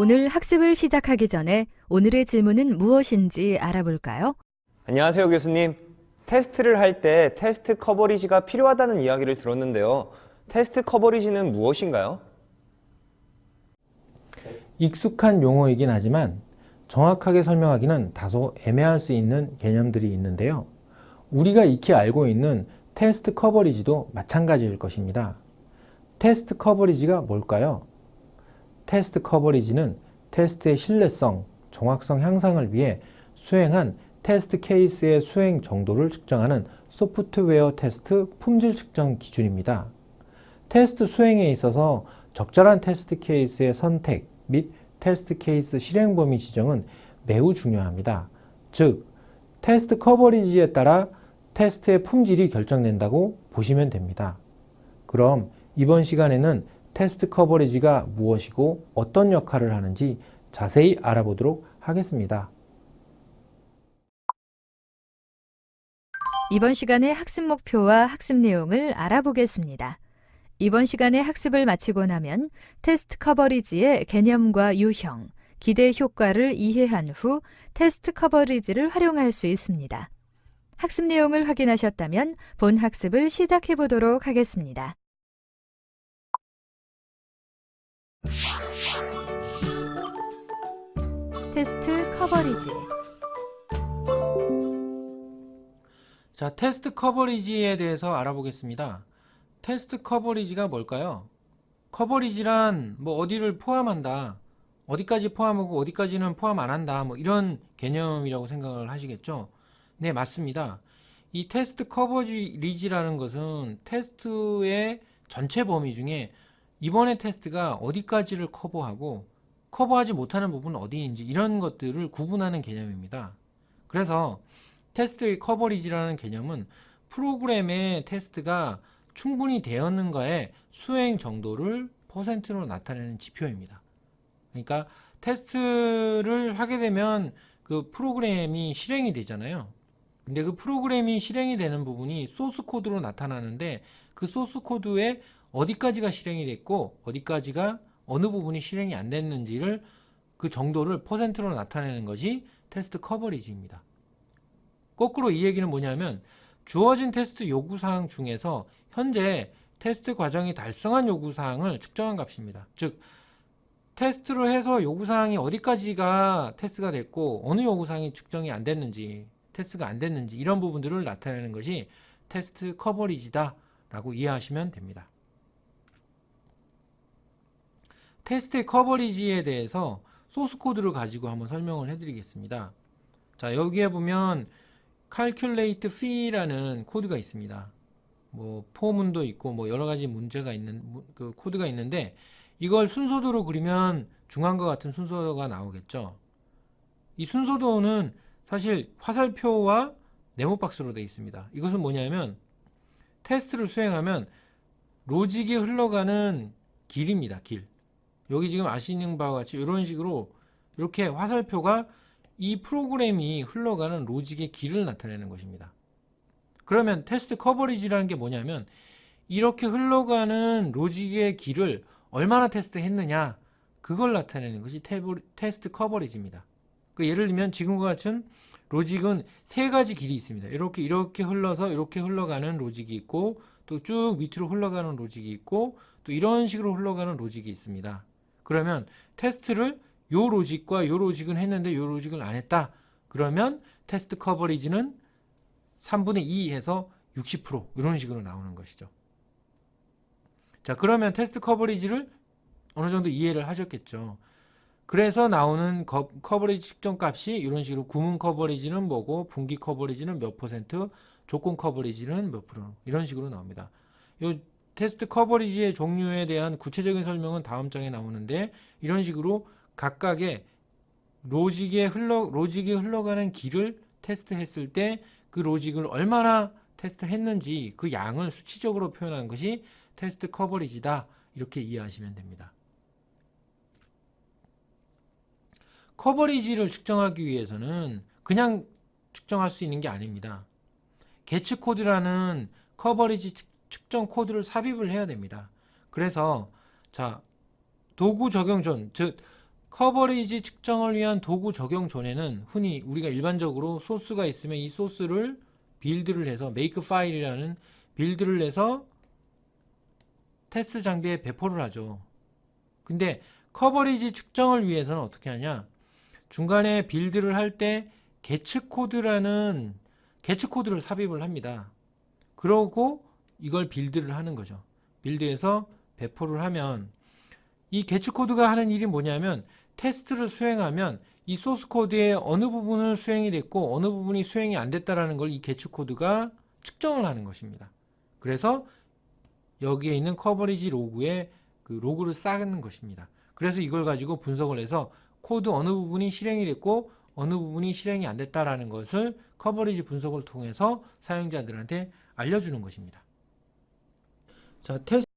오늘 학습을 시작하기 전에 오늘의 질문은 무엇인지 알아볼까요? 안녕하세요, 교수님. 테스트를 할 때 테스트 커버리지가 필요하다는 이야기를 들었는데요. 테스트 커버리지는 무엇인가요? 익숙한 용어이긴 하지만 정확하게 설명하기는 다소 애매할 수 있는 개념들이 있는데요. 우리가 익히 알고 있는 테스트 커버리지도 마찬가지일 것입니다. 테스트 커버리지가 뭘까요? 테스트 커버리지는 테스트의 신뢰성, 정확성 향상을 위해 수행한 테스트 케이스의 수행 정도를 측정하는 소프트웨어 테스트 품질 측정 기준입니다. 테스트 수행에 있어서 적절한 테스트 케이스의 선택 및 테스트 케이스 실행 범위 지정은 매우 중요합니다. 즉, 테스트 커버리지에 따라 테스트의 품질이 결정된다고 보시면 됩니다. 그럼 이번 시간에는 테스트 커버리지가 무엇이고 어떤 역할을 하는지 자세히 알아보도록 하겠습니다. 이번 시간의 학습 목표와 학습 내용을 알아보겠습니다. 이번 시간의 학습을 마치고 나면 테스트 커버리지의 개념과 유형, 기대 효과를 이해한 후 테스트 커버리지를 활용할 수 있습니다. 학습 내용을 확인하셨다면 본 학습을 시작해 보도록 하겠습니다. 테스트 커버리지 자, 테스트 커버리지에 대해서 알아보겠습니다. 테스트 커버리지가 뭘까요? 커버리지란 뭐 어디를 포함한다. 어디까지 포함하고 어디까지는 포함 안 한다. 뭐 이런 개념이라고 생각을 하시겠죠? 네, 맞습니다. 이 테스트 커버리지라는 것은 테스트의 전체 범위 중에 이번의 테스트가 어디까지를 커버하고 커버하지 못하는 부분은 어디인지 이런 것들을 구분하는 개념입니다. 그래서 테스트의 커버리지라는 개념은 프로그램의 테스트가 충분히 되었는가의 수행 정도를 퍼센트로 나타내는 지표입니다. 그러니까 테스트를 하게 되면 그 프로그램이 실행이 되잖아요. 근데 그 프로그램이 실행이 되는 부분이 소스 코드로 나타나는데 그 소스 코드에 어디까지가 실행이 됐고 어디까지가 어느 부분이 실행이 안 됐는지를 그 정도를 퍼센트로 나타내는 것이 테스트 커버리지입니다. 거꾸로 이 얘기는 뭐냐면 주어진 테스트 요구사항 중에서 현재 테스트 과정이 달성한 요구사항을 측정한 값입니다. 즉 테스트를 해서 요구사항이 어디까지가 테스트가 됐고 어느 요구사항이 측정이 안 됐는지 테스트가 안 됐는지 이런 부분들을 나타내는 것이 테스트 커버리지다 라고 이해하시면 됩니다. 테스트 커버리지에 대해서 소스 코드를 가지고 한번 설명을 해드리겠습니다. 자 여기에 보면 calculate fee라는 코드가 있습니다. 뭐 포문도 있고 뭐 여러 가지 문제가 있는 그 코드가 있는데 이걸 순서도로 그리면 중앙과 같은 순서가 나오겠죠. 이 순서도는 사실 화살표와 네모박스로 되어 있습니다. 이것은 뭐냐면 테스트를 수행하면 로직이 흘러가는 길입니다. 길. 여기 지금 아시는 바와 같이 이런 식으로 이렇게 화살표가 이 프로그램이 흘러가는 로직의 길을 나타내는 것입니다. 그러면 테스트 커버리지라는 게 뭐냐면 이렇게 흘러가는 로직의 길을 얼마나 테스트 했느냐 그걸 나타내는 것이 테스트 커버리지입니다. 그 예를 들면 지금과 같은 로직은 세 가지 길이 있습니다. 이렇게 이렇게 흘러서 이렇게 흘러가는 로직이 있고 또 쭉 밑으로 흘러가는 로직이 있고 또 이런 식으로 흘러가는 로직이 있습니다. 그러면 테스트를 요 로직과 요 로직은 했는데 요 로직을 안 했다. 그러면 테스트 커버리지는 3분의 2 해서 60% 이런 식으로 나오는 것이죠. 자 그러면 테스트 커버리지를 어느 정도 이해를 하셨겠죠. 그래서 나오는 거, 커버리지 측정 값이 이런 식으로 구문 커버리지는 뭐고 분기 커버리지는 몇 퍼센트 조건 커버리지는 몇 프로 이런 식으로 나옵니다. 요 테스트 커버리지의 종류에 대한 구체적인 설명은 다음 장에 나오는데 이런 식으로 각각의 로직에 흘러 로직이 흘러가는 길을 테스트했을 때 그 로직을 얼마나 테스트했는지 그 양을 수치적으로 표현한 것이 테스트 커버리지다 이렇게 이해하시면 됩니다. 커버리지를 측정하기 위해서는 그냥 측정할 수 있는 게 아닙니다. 개츠 코드라는 커버리지 측정 코드를 삽입을 해야 됩니다. 그래서 자 도구 적용전 즉 커버리지 측정을 위한 도구 적용 전에는 흔히 우리가 일반적으로 소스가 있으면 이 소스를 빌드를 해서 메이크 파일이라는 빌드를 해서 테스트 장비에 배포를 하죠. 근데 커버리지 측정을 위해서는 어떻게 하냐? 중간에 빌드를 할 때 개츠 코드라는 개츠 코드를 삽입을 합니다. 그러고 이걸 빌드를 하는 거죠. 빌드해서 배포를 하면 이 개츠 코드가 하는 일이 뭐냐면 테스트를 수행하면 이 소스 코드의 어느 부분을 수행이 됐고 어느 부분이 수행이 안 됐다라는 걸 이 개츠 코드가 측정을 하는 것입니다. 그래서 여기에 있는 커버리지 로그에 그 로그를 쌓는 것입니다. 그래서 이걸 가지고 분석을 해서 코드 어느 부분이 실행이 됐고 어느 부분이 실행이 안 됐다라는 것을 커버리지 분석을 통해서 사용자들한테 알려주는 것입니다. 자, 테스트